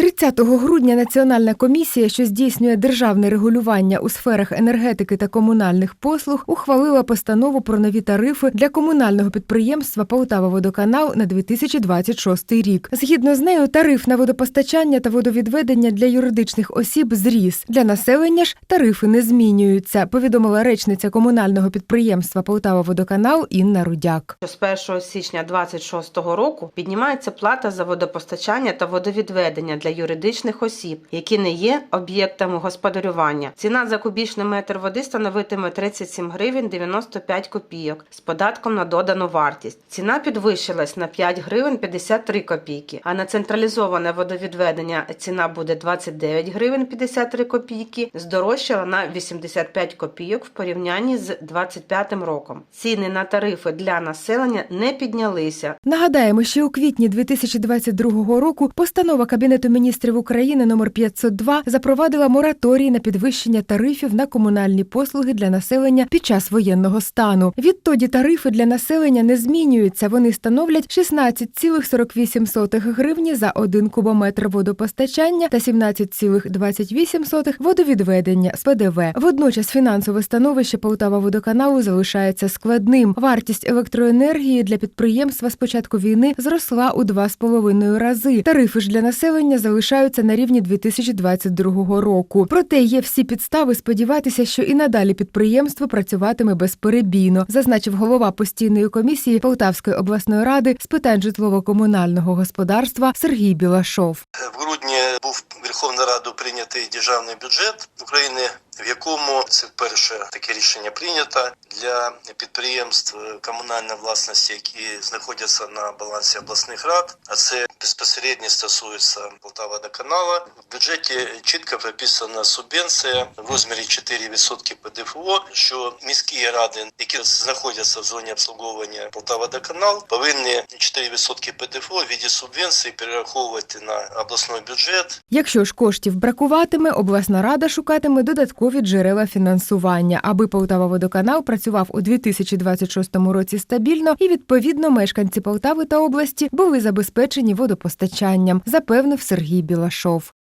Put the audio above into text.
30 грудня Національна комісія, що здійснює державне регулювання у сферах енергетики та комунальних послуг, ухвалила постанову про нові тарифи для комунального підприємства Полтава-Водоканал на 2026 рік. Згідно з нею, тариф на водопостачання та водовідведення для юридичних осіб зріс. Для населення ж тарифи не змінюються. Повідомила речниця комунального підприємства Полтава-Водоканал Інна Рудяк. З 1 січня 2026 року піднімається плата за водопостачання та водовідведення для юридичних осіб, які не є об'єктами господарювання. Ціна за кубічний метр води становитиме 37 гривень 95 копійок з податком на додану вартість. Ціна підвищилась на 5 гривень 53 копійки, а на централізоване водовідведення ціна буде 29 гривень 53 копійки, здорожчала на 85 копійок в порівнянні з 2025 роком. Ціни на тарифи для населення не піднялися. Нагадаємо, що у квітні 2022 року постанова Кабінету міністрів України номер 502 запровадила мораторій на підвищення тарифів на комунальні послуги для населення під час воєнного стану. Відтоді тарифи для населення не змінюються. Вони становлять 16,48 гривні за один кубометр водопостачання та 17,28 водовідведення з ПДВ. Водночас фінансове становище Полтава водоканалу залишається складним. Вартість електроенергії для підприємства з початку війни зросла у 2,5 рази. Тарифи ж для населення залишаються на рівні 2022 року. Проте є всі підстави сподіватися, що і надалі підприємство працюватиме безперебійно, зазначив голова постійної комісії Полтавської обласної ради з питань житлово-комунального господарства Сергій Білашов. В грудні був Верховною Радою прийнятий державний бюджет України, в якому це вперше таке рішення прийнято для підприємств комунальної власності, які знаходяться на балансі обласних рад. А це безпосередньо стосується Полтава-Водоканала. В бюджеті чітко прописана субвенція в розмірі 4% ПДФО, що міські ради, які знаходяться в зоні обслуговування Полтава-Водоканал, повинні 4% ПДФО в віді субвенції перераховувати на обласний бюджет Якщо ж коштів бракуватиме, обласна рада шукатиме додаткові джерела фінансування, аби Полтава водоканал працював у 2026 році стабільно і відповідно мешканці Полтави та області були забезпечені водопостачанням, запевнив Сергій Білашов.